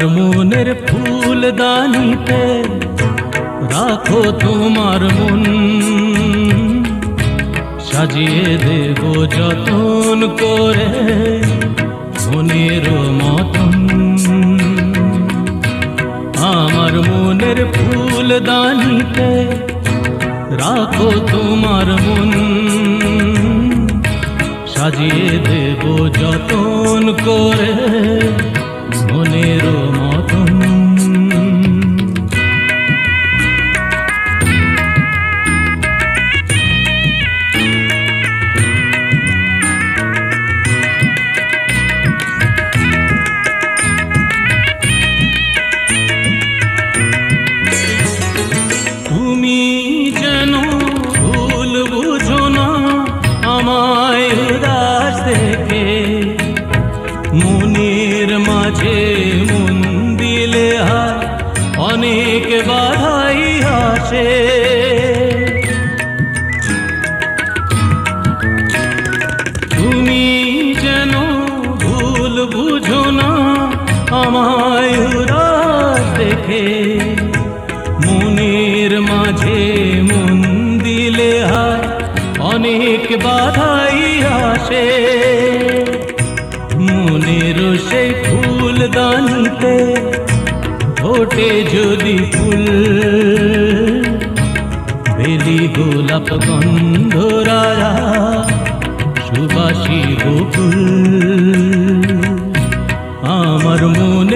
আমার মনের ফুল দানিতে রাখো তোমার মন। সাজিয়ে দেব যতন করে মনের মতন। আমার মনের ফুল দানিতে রাখো তোমার মন। সাজিয়ে দেব যতন করে আমায় দেখে, মনের মাঝে মন দিলে হয়, অনেক বাধাই আসে। মনের সেই ফুল দানিতে ওঠে যদি ফুল, বেলি গোলাপ গন্ধরায়া সুবাসী আমার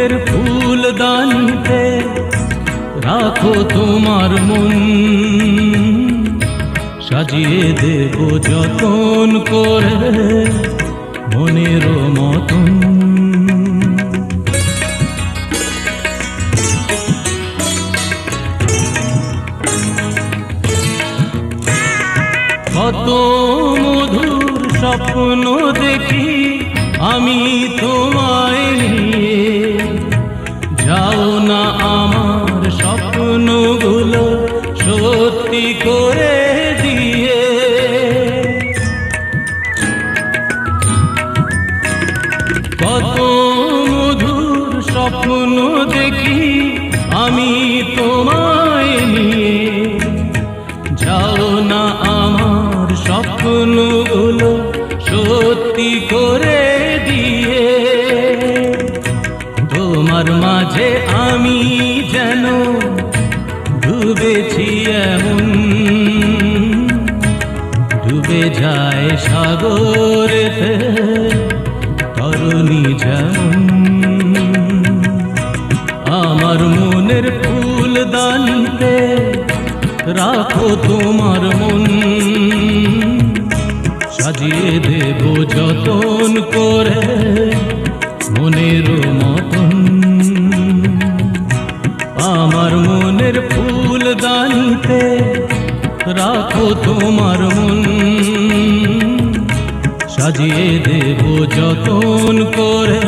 মনের ফুল দানিতে রাখো তোমার মন। সাজিয়ে দেব যতন করে মনের মতন। কত মধুর স্বপ্ন দেখি আমি তোমায় করে দিয়ে। কত মধুর স্বপ্ন দেখি আমি তোমায় নিয়ে। যাও না আমার স্বপ্নগুলো সত্যি করে দিয়ে। তোমার মাঝে আমি যেন ডুবেছি এমন যায় সাগরেতে তরুণী যেমন আমার মনের ফুল দানিতে রাখো তোমার মন। সাজিয়ে দেব যতন করে মনের মতন। আমার মনের ফুল দানিতে রাখো তোমার মন। সাজিয়ে দেব যতন করে।